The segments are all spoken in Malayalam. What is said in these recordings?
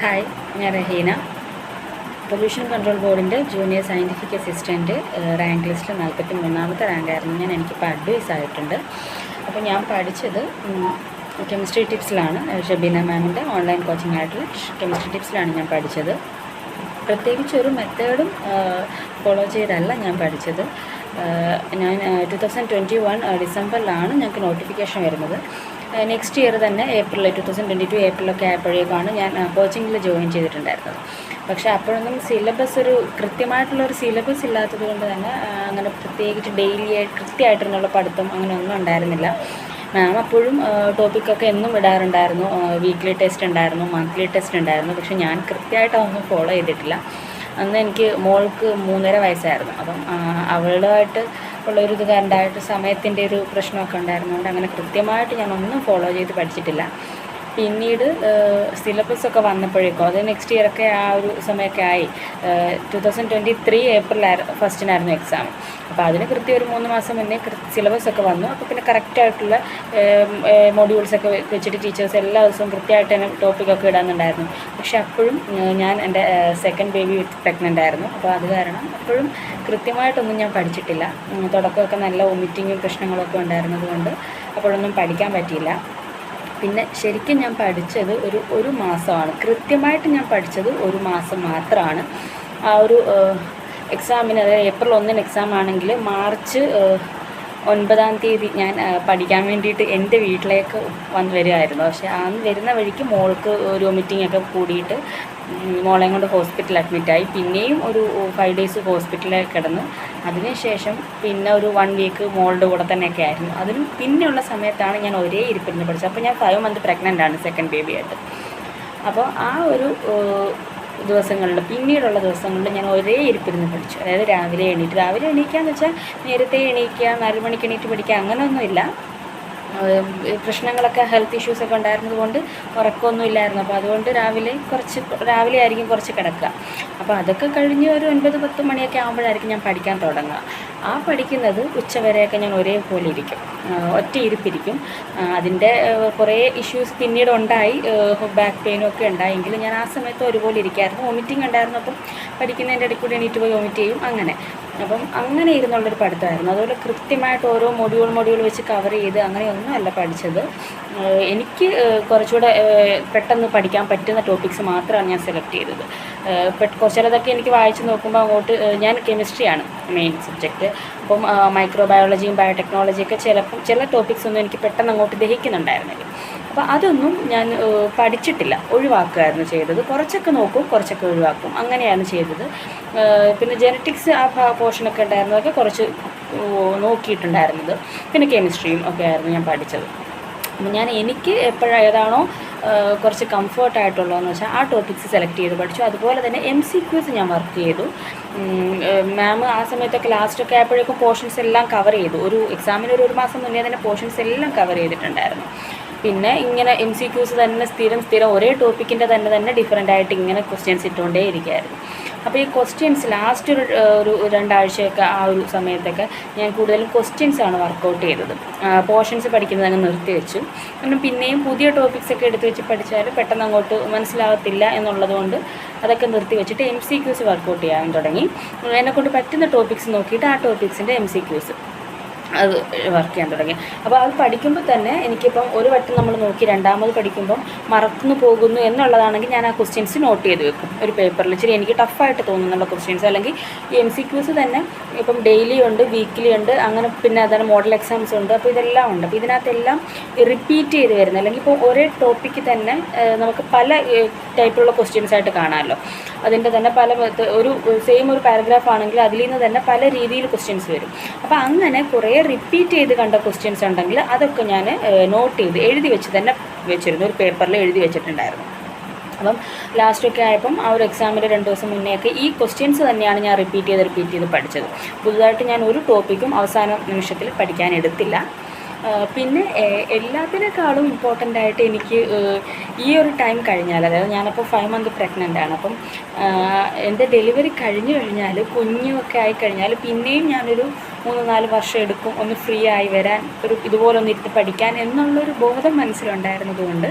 ഹായ് ഞാൻ റഹീന. പൊല്യൂഷൻ കൺട്രോൾ ബോർഡിന്റെ ജൂനിയർ സയന്റിഫിക് അസിസ്റ്റന്റ് റാങ്ക് ലിസ്റ്റിൽ നാൽപ്പത്തി മൂന്നാമത്തെ റാങ്കായിരുന്നു ഞാൻ എനിക്ക് എനിക്കിപ്പോൾ അഡ്വൈസ് ആയിട്ടുണ്ട്. അപ്പോൾ ഞാൻ പഠിച്ചത് കെമിസ്ട്രി ടിപ്സിലാണ് ഷബീന മാമിന്റെ ഓൺലൈൻ കോച്ചിങ് ആയിട്ടുള്ള കെമിസ്ട്രി ടിപ്സിലാണ് ഞാൻ പഠിച്ചത്. പ്രത്യേകിച്ച് ഒരു മെത്തേഡും ഫോളോ ചെയ്തല്ല ഞാൻ പഠിച്ചത്. ഞാൻ ടു തൗസൻഡ് ട്വന്റി വൺ ഡിസംബറിലാണ് ഞങ്ങൾക്ക് നോട്ടിഫിക്കേഷൻ വരുന്നത്. നെക്സ്റ്റ് ഇയർ തന്നെ April two thousand twenty two ഏപ്രിലൊക്കെ ആയപ്പോഴേക്കാണ് ഞാൻ കോച്ചിങ്ങിൽ ജോയിൻ ചെയ്തിട്ടുണ്ടായിരുന്നത്. പക്ഷേ അപ്പോഴൊന്നും സിലബസ് ഒരു കൃത്യമായിട്ടുള്ള ഒരു സിലബസ് ഇല്ലാത്തത് കൊണ്ട് തന്നെ അങ്ങനെ പ്രത്യേകിച്ച് ഡെയിലി കൃത്യമായിട്ടുള്ള പഠിത്തം അങ്ങനെ ഒന്നും ഉണ്ടായിരുന്നില്ല. മാം അപ്പോഴും ടോപ്പിക്കൊക്കെ എന്നും ഇടാറുണ്ടായിരുന്നു. വീക്ക്ലി ടെസ്റ്റ് ഉണ്ടായിരുന്നു മന്ത്ലി ടെസ്റ്റ് ഉണ്ടായിരുന്നു. പക്ഷെ ഞാൻ കൃത്യമായിട്ട് അതൊന്നും ഫോളോ ചെയ്തിട്ടില്ല. അന്ന് എനിക്ക് മോൾക്ക് മൂന്നര വയസ്സായിരുന്നു. അപ്പം അവളുമായിട്ട് ഉള്ളൊരു ഇത് കണ്ടായിട്ട് സമയത്തിന്റെ ഒരു പ്രശ്നമൊക്കെ ഉണ്ടായിരുന്നതുകൊണ്ട് അങ്ങനെ കൃത്യമായിട്ട് ഞാനൊന്നും ഫോളോ ചെയ്ത് പഠിച്ചിട്ടില്ല. പിന്നീട് സിലബസ് ഒക്കെ വന്നപ്പോഴേക്കും അത് നെക്സ്റ്റ് ഇയറൊക്കെ ആ ഒരു സമയമൊക്കെ ആയി. ടു തൗസൻഡ് ട്വന്റി ത്രീ ഏപ്രിലായിരുന്നു ഫസ്റ്റിനായിരുന്നു എക്സാം അപ്പോൾ അതിന് കൃത്യം ഒരു മൂന്ന് മാസം മുന്നേ സിലബസ് ഒക്കെ വന്നു. അപ്പോൾ പിന്നെ കറക്റ്റായിട്ടുള്ള മോഡ്യൂൾസൊക്കെ വെച്ചിട്ട് ടീച്ചേഴ്സ് എല്ലാ ദിവസവും കൃത്യമായിട്ട് തന്നെ ടോപ്പിക്കൊക്കെ ഇടാന്നുണ്ടായിരുന്നു. പക്ഷെ അപ്പോഴും ഞാൻ എന്റെ സെക്കൻഡ് ബേബി വിത്ത് പ്രഗ്നന്റ് ആയിരുന്നു. അപ്പോൾ അത് കാരണം അപ്പോഴും കൃത്യമായിട്ടൊന്നും ഞാൻ പഠിച്ചിട്ടില്ല. തുടക്കമൊക്കെ നല്ല വൊമിറ്റിങ്ങും പ്രശ്നങ്ങളൊക്കെ ഉണ്ടായിരുന്നത് കൊണ്ട് അപ്പോഴൊന്നും പഠിക്കാൻ പറ്റിയില്ല. പിന്നെ ശരിക്കും ഞാൻ പഠിച്ചത് ഒരു ഒരു മാസമാണ്. കൃത്യമായിട്ട് ഞാൻ പഠിച്ചത് ഒരു മാസം മാത്രമാണ് ആ ഒരു എക്സാമിന് അതായത് ഏപ്രിൽ ഒന്നിന് എക്സാം ആണെങ്കിൽ മാർച്ച് ഒൻപതാം തീയതി ഞാൻ പഠിക്കാൻ വേണ്ടിയിട്ട് എന്റെ വീട്ടിലേക്ക് വന്ന് വരികയായിരുന്നു. പക്ഷേ അന്ന് വരുന്ന വഴിക്ക് മോൾക്ക് ഒരു വൊമിറ്റിംഗ് ഒക്കെ കൂടിയിട്ട് മോളെയും കൊണ്ട് ഹോസ്പിറ്റലിൽ അഡ്മിറ്റായി പിന്നെയും ഒരു ഫൈവ് ഡേയ്സ് ഹോസ്പിറ്റലിൽ കിടന്നു. അതിനുശേഷം പിന്നെ ഒരു വൺ വീക്ക് മോളുടെ കൂടെ തന്നെയൊക്കെ ആയിരുന്നു. അതിന് പിന്നെയുള്ള സമയത്താണ് ഞാൻ ഒരേ ഇരിപ്പിരുന്ന് പഠിച്ചത്. അപ്പോൾ ഞാൻ ഫൈവ് മന്ത് പ്രഗ്നന്റ് ആണ് സെക്കൻഡ് ബേബിയായിട്ട് അപ്പോൾ ആ ഒരു ദിവസങ്ങളിൽ പിന്നീടുള്ള ദിവസങ്ങളിൽ ഞാൻ ഒരേ ഇരിപ്പിരുന്ന് പഠിച്ചു. അതായത് രാവിലെ എണീറ്റ് രാവിലെ എണീക്കുക എണീക്കാന്ന് വെച്ചാൽ നേരത്തെ എണീക്കുക നാല് മണിക്ക് എണീറ്റ് പഠിക്കുക അങ്ങനെയൊന്നുമില്ല പ്രശ്നങ്ങളൊക്കെ ഹെൽത്ത് ഇഷ്യൂസൊക്കെ ഉണ്ടായിരുന്നത് കൊണ്ട് ഉറക്കമൊന്നും ഇല്ലായിരുന്നു. അപ്പോൾ അതുകൊണ്ട് രാവിലെ കുറച്ച് രാവിലെ ആയിരിക്കും കുറച്ച് കിടക്കുക. അപ്പോൾ അതൊക്കെ കഴിഞ്ഞ് ഒരു ഒൻപത് പത്ത് മണിയൊക്കെ ആകുമ്പോഴായിരിക്കും ഞാൻ പഠിക്കാൻ തുടങ്ങുക. ആ പഠിക്കുന്നത് ഉച്ചവരെയൊക്കെ ഞാൻ ഒരേപോലെ ഇരിക്കും. ഒറ്റ ഇരിപ്പിരിക്കും. അതിന്റെ കുറേ ഇഷ്യൂസ് പിന്നീട് ഉണ്ടായി. ബാക്ക് പെയിനും ഒക്കെ ഉണ്ടായെങ്കിലും ഞാൻ ആ സമയത്ത് ഒരുപോലെ ഇരിക്കായിരുന്നു. വോമിറ്റിംഗ് ഉണ്ടായിരുന്നു അപ്പം പഠിക്കുന്നതിന്റെ ഇടയ്ക്ക് കൂടി എണീറ്റ് പോയി വോമിറ്റ് ചെയ്യും. അങ്ങനെ. അപ്പം അങ്ങനെ ഇരുന്നുള്ളൊരു പഠിത്തമായിരുന്നു. അതുപോലെ കൃത്യമായിട്ട് ഓരോ മൊഡ്യൂൾ മൊഡ്യൂൾ വെച്ച് കവർ ചെയ്ത് അങ്ങനെയൊന്നും അല്ല പഠിച്ചത്. എനിക്ക് കുറച്ചുകൂടെ പെട്ടെന്ന് പഠിക്കാൻ പറ്റുന്ന ടോപ്പിക്സ് മാത്രമാണ് ഞാൻ സെലക്ട് ചെയ്തത്. കുറച്ചിലതൊക്കെ എനിക്ക് വായിച്ച് നോക്കുമ്പോൾ അങ്ങോട്ട് ഞാൻ കെമിസ്ട്രിയാണ് മെയിൻ സബ്ജക്റ്റ് അപ്പം മൈക്രോബയോളജിയും ബയോടെക്നോളജിയൊക്കെ ചിലപ്പം ചില ടോപ്പിക്സ് ഒന്നും എനിക്ക് പെട്ടെന്ന് അങ്ങോട്ട് ദഹിക്കുന്നുണ്ടായിരുന്നില്ല. അപ്പോൾ അതൊന്നും ഞാൻ പഠിച്ചിട്ടില്ല. ഒഴിവാക്കുകയായിരുന്നു ചെയ്തത്. കുറച്ചൊക്കെ നോക്കും കുറച്ചൊക്കെ ഒഴിവാക്കും. അങ്ങനെയാണ് ചെയ്തത്. പിന്നെ ജനറ്റിക്സ് ആ പോർഷനൊക്കെ ഉണ്ടായിരുന്നതൊക്കെ കുറച്ച് നോക്കിയിട്ടുണ്ടായിരുന്നത്. പിന്നെ കെമിസ്ട്രിയും ഒക്കെ ആയിരുന്നു ഞാൻ പഠിച്ചത്. അപ്പം ഞാൻ എനിക്ക് എപ്പോഴേതാണോ കുറച്ച് കംഫർട്ട് ആയിട്ടുള്ളതെന്ന് വെച്ചാൽ ആ ടോപ്പിക്സ് സെലക്ട് ചെയ്ത് പഠിച്ചു. അതുപോലെ തന്നെ എം സി ക്യൂസ് ഞാൻ വർക്ക് ചെയ്തു. മാം ആ സമയത്തൊക്കെ ലാസ്റ്റൊക്കെ ആയപ്പോഴേക്കും പോർഷൻസ് എല്ലാം കവർ ചെയ്തു. ഒരു എക്സാമിന് ഒരു ഒരു മാസം മുന്നേ തന്നെ പോർഷൻസ് എല്ലാം കവർ ചെയ്തിട്ടുണ്ടായിരുന്നു. പിന്നെ ഇങ്ങനെ എം സി ക്യൂസ് തന്നെ സ്ഥിരം സ്ഥിരം ഒരേ ടോപ്പിക്കിന്റെ തന്നെ തന്നെ ഡിഫറെന്റ് ആയിട്ട് ഇങ്ങനെ ക്വസ്റ്റ്യൻസ് ഇട്ടുകൊണ്ടേ ഇരിക്കുമായിരുന്നു അപ്പോൾ ഈ ക്വസ്റ്റ്യൻസ് ലാസ്റ്റ് ഒരു ഒരു രണ്ടാഴ്ചയൊക്കെ ആ ഒരു സമയത്തൊക്കെ ഞാൻ കൂടുതലും ക്വസ്റ്റ്യൻസ് ആണ് വർക്കൗട്ട് ചെയ്തത്. പോർഷൻസ് പഠിക്കുന്നത് അങ്ങ് നിർത്തി വെച്ചു. കാരണം പിന്നെയും പുതിയ ടോപ്പിക്സ് ഒക്കെ എടുത്ത് വെച്ച് പഠിച്ചാൽ പെട്ടെന്ന് അങ്ങോട്ട് മനസ്സിലാവത്തില്ല എന്നുള്ളതുകൊണ്ട് അതൊക്കെ നിർത്തി വെച്ചിട്ട് എം സി ക്യൂസ് വർക്കൗട്ട് ചെയ്യാൻ തുടങ്ങി. എന്നെക്കൊണ്ട് പറ്റുന്ന ടോപ്പിക്സ് നോക്കിയിട്ട് ആ ടോപ്പിക്സിന്റെ എം സി ക്യൂസ് അത് വർക്ക് ചെയ്യാൻ തുടങ്ങി. അപ്പോൾ അത് പഠിക്കുമ്പോൾ തന്നെ എനിക്കിപ്പം ഒരു വട്ടം നമ്മൾ നോക്കി രണ്ടാമത് പഠിക്കുമ്പം മറന്നു പോകുന്നു എന്നുള്ളതാണെങ്കിൽ ഞാൻ ആ ക്വസ്റ്റ്യൻസ് നോട്ട് ചെയ്ത് വെക്കും. ഒരു പേപ്പറിൽ ഇച്ചിരി എനിക്ക് ടഫായിട്ട് തോന്നുന്നുള്ള ക്വസ്റ്റ്യൻസ് അല്ലെങ്കിൽ ഈ എം സി ക്യൂസ് തന്നെ ഇപ്പം ഡെയിലി ഉണ്ട് വീക്കിലി ഉണ്ട് അങ്ങനെ പിന്നെ അതാണ് മോഡൽ എക്സാംസ് ഉണ്ട്. അപ്പോൾ ഇതെല്ലാം ഉണ്ട്. അപ്പോൾ ഇതിനകത്തെല്ലാം റിപ്പീറ്റ് ചെയ്ത് വരുന്നത്. അല്ലെങ്കിൽ ഇപ്പോൾ ഒരേ ടോപ്പിക്ക് തന്നെ നമുക്ക് പല ടൈപ്പിലുള്ള ക്വസ്റ്റ്യൻസ് ആയിട്ട് കാണാമല്ലോ. അതിന്റെ തന്നെ പല ഒരു സെയിം ഒരു പാരഗ്രാഫ് ആണെങ്കിൽ അതിൽ നിന്ന് തന്നെ പല രീതിയിൽ ക്വസ്റ്റ്യൻസ് വരും. അപ്പോൾ അങ്ങനെ കുറേ റിപ്പീറ്റ് ചെയ്ത് കണ്ട ക്വസ്റ്റ്യൻസ് ഉണ്ടെങ്കിൽ അതൊക്കെ ഞാൻ നോട്ട് ചെയ്ത് എഴുതി വെച്ച് തന്നെ വെച്ചിരുന്നു. ഒരു പേപ്പറിൽ എഴുതി വെച്ചിട്ടുണ്ടായിരുന്നു. അപ്പം ലാസ്റ്റൊക്കെ ആയപ്പം ആ ഒരു എക്സാമിന്റെ രണ്ട് ദിവസം മുന്നേയൊക്കെ ഈ ക്വസ്റ്റ്യൻസ് തന്നെയാണ് ഞാൻ റിപ്പീറ്റ് ചെയ്ത് റിപ്പീറ്റ് ചെയ്ത് പഠിച്ചത്. പുതുതായിട്ട് ഞാൻ ഒരു ടോപ്പിക്കും അവസാന നിമിഷത്തിൽ പഠിക്കാൻ എടുത്തില്ല. പിന്നെ എല്ലാത്തിനേക്കാളും ഇമ്പോർട്ടന്റ് ആയിട്ട് എനിക്ക് ഈ ഒരു ടൈം കഴിഞ്ഞാൽ അതായത് ഞാനപ്പോൾ ഫൈവ് മന്ത് പ്രഗ്നന്റ് ആണ് അപ്പം എന്റെ ഡെലിവറി കഴിഞ്ഞു കഴിഞ്ഞാൽ കുഞ്ഞുമൊക്കെ ആയി കഴിഞ്ഞാൽ പിന്നെയും ഞാനൊരു മൂന്ന് നാല് വർഷം എടുക്കും ഒന്ന് ഫ്രീ ആയി വരാൻ ഒരു ഇതുപോലെ ഒന്ന് ഇരുന്ന് പഠിക്കാൻ എന്നുള്ളൊരു ബോധം മനസ്സിലുണ്ടായിരുന്നതുകൊണ്ട്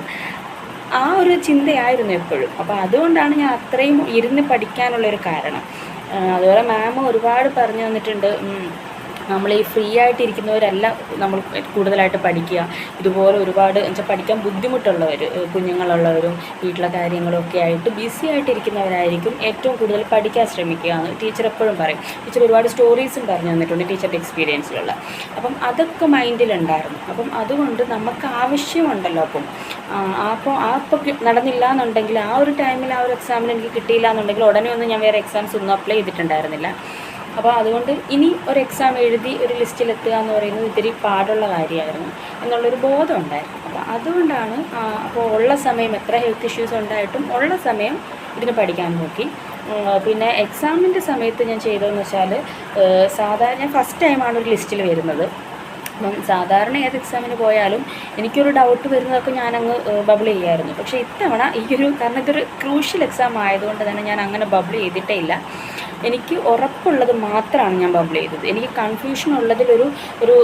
ആ ഒരു ചിന്തയായിരുന്നു എപ്പോഴും. അപ്പോൾ അതുകൊണ്ടാണ് ഞാൻ അത്രയും ഇരുന്ന് പഠിക്കാനുള്ളൊരു കാരണം. അതുപോലെ മാം ഒരുപാട് പറഞ്ഞു തന്നിട്ടുണ്ട് നമ്മൾ ഈ ഫ്രീ ആയിട്ടിരിക്കുന്നവരല്ല നമ്മൾ കൂടുതലായിട്ട് പഠിക്കുക. ഇതുപോലെ ഒരുപാട് വെച്ചാൽ പഠിക്കാൻ ബുദ്ധിമുട്ടുള്ളവർ കുഞ്ഞുങ്ങളുള്ളവരും വീട്ടിലെ കാര്യങ്ങളൊക്കെ ആയിട്ട് ബിസി ആയിട്ടിരിക്കുന്നവരായിരിക്കും ഏറ്റവും കൂടുതൽ പഠിക്കാൻ ശ്രമിക്കുക എന്ന് ടീച്ചർ എപ്പോഴും പറയും. ടീച്ചർ ഒരുപാട് സ്റ്റോറീസും പറഞ്ഞു തന്നിട്ടുണ്ട് ടീച്ചറുടെ എക്സ്പീരിയൻസിലുള്ള അപ്പം അതൊക്കെ മൈൻഡിലുണ്ടായിരുന്നു അപ്പം അതുകൊണ്ട് നമുക്ക് ആവശ്യമുണ്ടല്ലോ അപ്പം. അപ്പോൾ ആ അപ്പോൾ നടന്നില്ല എന്നുണ്ടെങ്കിൽ ആ ഒരു ടൈമിൽ ആ ഒരു എക്സാമിന് എനിക്ക് കിട്ടിയില്ല എന്നുണ്ടെങ്കിൽ ഉടനെ ഒന്നും ഞാൻ വേറെ എക്സാംസ് ഒന്നും അപ്ലൈ ചെയ്തിട്ടുണ്ടായിരുന്നില്ല. അപ്പോൾ അതുകൊണ്ട് ഇനി ഒരു എക്സാം എഴുതി ഒരു ലിസ്റ്റിലെത്തുക എന്ന് പറയുന്നത് ഇത്തിരി പാടുള്ള കാര്യമായിരുന്നു എന്നുള്ളൊരു ബോധം ഉണ്ടായിരുന്നു. അപ്പോൾ അതുകൊണ്ടാണ് അപ്പോൾ ഉള്ള സമയം എത്ര ഹെൽത്ത് ഇഷ്യൂസ് ഉണ്ടായിട്ടും ഉള്ള സമയം ഇതിന് പഠിക്കാൻ നോക്കി. പിന്നെ എക്സാമിന്റെ സമയത്ത് ഞാൻ ചെയ്തതെന്ന് വെച്ചാൽ സാധാരണ ഞാൻ ഫസ്റ്റ് ടൈമാണ് ഒരു ലിസ്റ്റിൽ വരുന്നത്. അപ്പം സാധാരണ ഏത് എക്സാമിന് പോയാലും എനിക്കൊരു ഡൗട്ട് വരുന്നതൊക്കെ ഞാനങ്ങ് ബബിൾ ചെയ്യായിരുന്നു. പക്ഷേ ഇത്തവണ ഈ ഒരു കാരണം ഇതൊരു ക്രൂഷ്യൽ എക്സാം ആയതുകൊണ്ട് തന്നെ ഞാൻ അങ്ങനെ ബബിൾ ചെയ്തിട്ടേ ഇല്ല. എനിക്ക് ഉറപ്പുള്ളത് മാത്രമാണ് ഞാൻ ബബിൾ ചെയ്തത്. എനിക്ക് കൺഫ്യൂഷൻ ഉള്ളതിലൊരു ഒരു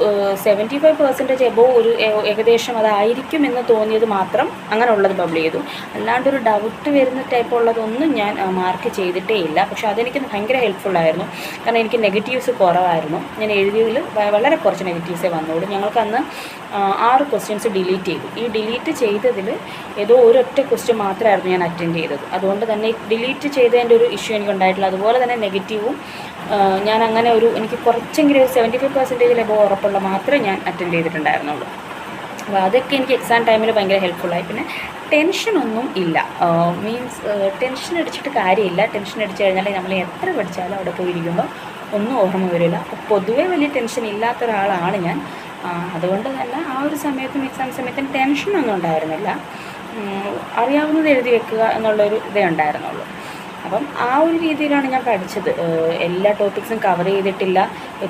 സെവന്റി ഫൈവ് പെർസെന്റേജ് എബോ ഒരു ഏകദേശം അതായിരിക്കും എന്ന് തോന്നിയത് മാത്രം അങ്ങനെ ഉള്ളത് ബബിൾ ചെയ്തു. അല്ലാണ്ട് ഒരു ഡൗട്ട് വരുന്ന ടൈപ്പ് ഉള്ളതൊന്നും ഞാൻ മാർക്ക് ചെയ്തിട്ടേ ഇല്ല. പക്ഷെ അതെനിക്ക് ഭയങ്കര ഹെൽപ്ഫുൾ ആയിരുന്നു. കാരണം എനിക്ക് നെഗറ്റീവ്സ് കുറവായിരുന്നു. ഞാൻ എഴുതിയതിൽ വളരെ കുറച്ച് നെഗറ്റീവ്സേ വന്നോളൂ ഞങ്ങൾക്ക് അന്ന് ആറ് ക്വസ്റ്റ്യൻസ് ഡിലീറ്റ് ചെയ്തു. ഈ ഡിലീറ്റ് ചെയ്തതിൽ ഏതോ ഒരൊറ്റ ക്വസ്റ്റ്യൻ മാത്രമായിരുന്നു ഞാൻ അറ്റൻഡ് ചെയ്തത്. അതുകൊണ്ട് തന്നെ ഡിലീറ്റ് ചെയ്തതിന്റെ ഒരു ഇഷ്യൂ എനിക്ക് ഉണ്ടായിട്ടില്ല അതുപോലെ തന്നെ നെഗറ്റീവും. ഞാൻ അങ്ങനെ ഒരു എനിക്ക് കുറച്ചെങ്കിലും ഒരു സെവന്റി ഫൈവ് പെർസെന്റേജ് എബോ ഉറപ്പുള്ള മാത്രമേ ഞാൻ അറ്റൻഡ് ചെയ്തിട്ടുണ്ടായിരുന്നുള്ളൂ. അപ്പോൾ അതൊക്കെ എനിക്ക് എക്സാം ടൈമിൽ ഭയങ്കര ഹെൽപ്ഫുള്ളായി പിന്നെ ടെൻഷനൊന്നും ഇല്ല. മീൻസ് ടെൻഷൻ അടിച്ചിട്ട് കാര്യമില്ല. ടെൻഷൻ അടിച്ചു കഴിഞ്ഞാൽ നമ്മൾ എത്ര പഠിച്ചാലും അവിടെ പോയിരിക്കുമ്പോൾ ഒന്നും ഓർമ്മ വരില്ല. പൊതുവേ വലിയ ടെൻഷൻ ഇല്ലാത്ത ഒരാളാണ് ഞാൻ. അതുകൊണ്ട് തന്നെ ആ ഒരു സമയത്തും എക്സാം സമയത്തും ടെൻഷനൊന്നും ഉണ്ടായിരുന്നില്ല. അറിയാവുന്നത് എഴുതി വെക്കുക എന്നുള്ളൊരു ഇതേ ഉണ്ടായിരുന്നുള്ളൂ. അപ്പം ആ ഒരു രീതിയിലാണ് ഞാൻ പഠിച്ചത്. എല്ലാ ടോപ്പിക്സും കവർ ചെയ്തിട്ടില്ല.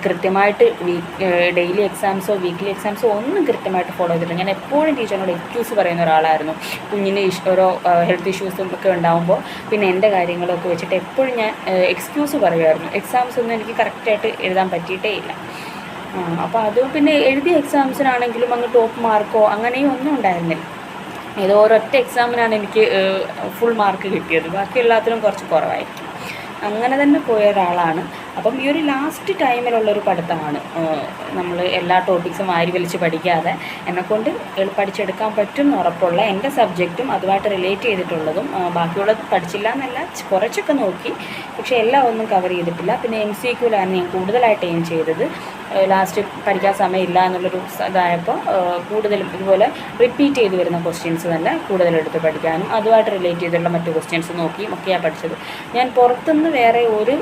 കൃത്യമായിട്ട് വീക്ക് ഡെയിലി എക്സാംസോ വീക്ക്ലി എക്സാംസോ ഒന്നും കൃത്യമായിട്ട് ഫോളോ ചെയ്തിട്ടില്ല. ഞാൻ എപ്പോഴും ടീച്ചറിനോട് എക്സ്ക്യൂസ് പറയുന്ന ഒരാളായിരുന്നു. കുഞ്ഞിന് ഓരോ ഹെൽത്ത് ഇഷ്യൂസും ഒക്കെ ഉണ്ടാകുമ്പോൾ പിന്നെ എന്റെ കാര്യങ്ങളൊക്കെ വെച്ചിട്ട് എപ്പോഴും ഞാൻ എക്സ്ക്യൂസ് പറയുമായിരുന്നു. എക്സാംസ് ഒന്നും എനിക്ക് കറക്റ്റായിട്ട് എഴുതാൻ പറ്റിയിട്ടേ ഇല്ല. അപ്പോൾ അത് പിന്നെ എഴുതിയ എക്സാംസിനാണെങ്കിലും അങ്ങ് ടോപ്പ് മാർക്കോ അങ്ങനെയും ഒന്നും ഉണ്ടായിരുന്നില്ല. ഏതോ ഒരൊറ്റ എക്സാമിനാണ് എനിക്ക് ഫുൾ മാർക്ക് കിട്ടിയത്. ബാക്കി എല്ലാത്തിനും കുറച്ച് കുറവായിരിക്കും അങ്ങനെ തന്നെ പോയ ഒരാളാണ്. അപ്പം ഈ ഒരു ലാസ്റ്റ് ടൈമിലുള്ളൊരു പഠിത്തമാണ് നമ്മൾ എല്ലാ ടോപ്പിക്സും വാരി വലിച്ച് പഠിക്കാതെ എന്നെക്കൊണ്ട് പഠിച്ചെടുക്കാൻ പറ്റും ഉറപ്പുള്ള എന്റെ സബ്ജക്റ്റും അതുമായിട്ട് റിലേറ്റ് ചെയ്തിട്ടുള്ളതും ബാക്കിയുള്ളത് പഠിച്ചില്ല എന്നല്ല കുറച്ചൊക്കെ നോക്കി. പക്ഷേ എല്ലാം ഒന്നും കവർ ചെയ്തിട്ടില്ല. പിന്നെ എം സി ക്യൂലാണ് ഞാൻ കൂടുതലായിട്ട് എയിം ചെയ്തത്. ലാസ്റ്റ് പഠിക്കാൻ സമയമില്ല എന്നുള്ളൊരു ഇതായപ്പോൾ കൂടുതലും ഇതുപോലെ റിപ്പീറ്റ് ചെയ്ത് വരുന്ന ക്വസ്റ്റ്യൻസ് തന്നെ കൂടുതലെടുത്ത് പഠിക്കാനും അതുമായിട്ട് റിലേറ്റ് ചെയ്തുള്ള മറ്റു ക്വസ്റ്റ്യൻസ് നോക്കിയും ഒക്കെയാണ് പഠിച്ചത്. ഞാൻ പുറത്തുനിന്ന് വേറെ ഒരു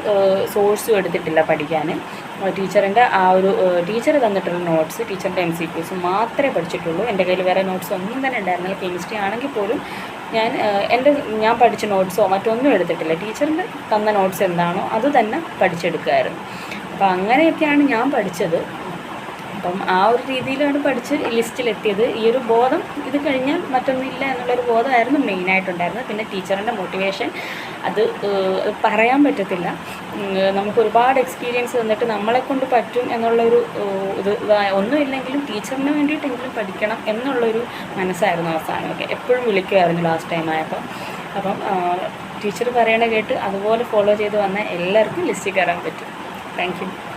സോഴ്സും എടുത്തിട്ടില്ല പഠിക്കാൻ ടീച്ചറിന്റെ ആ ഒരു ടീച്ചർ തന്നിട്ടുള്ള നോട്ട്സ് ടീച്ചറിന്റെ എം സി ക്യൂസ് മാത്രമേ പഠിച്ചിട്ടുള്ളൂ. എന്റെ കയ്യിൽ വേറെ നോട്ട്സ് ഒന്നും തന്നെ ഉണ്ടായിരുന്നില്ല. കെമിസ്ട്രി ആണെങ്കിൽ പോലും ഞാൻ എന്റെ ഞാൻ പഠിച്ച നോട്ട്സോ മറ്റൊന്നും എടുത്തിട്ടില്ല. ടീച്ചറിന്റെ തന്ന നോട്ട്സ് എന്താണോ അത് തന്നെ പഠിച്ചെടുക്കുമായിരുന്നു അപ്പോൾ അങ്ങനെയൊക്കെയാണ് ഞാൻ പഠിച്ചത്. അപ്പം ആ ഒരു രീതിയിലാണ് പഠിച്ച് ലിസ്റ്റിലെത്തിയത്. ഈ ഒരു ബോധം ഇത് കഴിഞ്ഞാൽ മറ്റൊന്നുമില്ല എന്നുള്ളൊരു ബോധമായിരുന്നു മെയിനായിട്ടുണ്ടായിരുന്നത്. പിന്നെ ടീച്ചറിന്റെ മോട്ടിവേഷൻ അത് പറയാൻ പറ്റത്തില്ല. നമുക്ക് ഒരുപാട് എക്സ്പീരിയൻസ് തന്നിട്ട് നമ്മളെ കൊണ്ട് പറ്റും എന്നുള്ളൊരു ഇത് ഇതാ- ഒന്നുമില്ലെങ്കിലും ടീച്ചറിന് വേണ്ടിയിട്ടെങ്കിലും പഠിക്കണം എന്നുള്ളൊരു മനസ്സായിരുന്നു അവസാനമൊക്കെ എപ്പോഴും വിളിക്കുമായിരുന്നു ലാസ്റ്റ് ടൈം ആയപ്പോൾ അപ്പം ടീച്ചർ പറയണ കേട്ട് അതുപോലെ ഫോളോ ചെയ്ത് വന്നാൽ എല്ലാവർക്കും ലിസ്റ്റിൽ കയറാൻ പറ്റും. Thank you.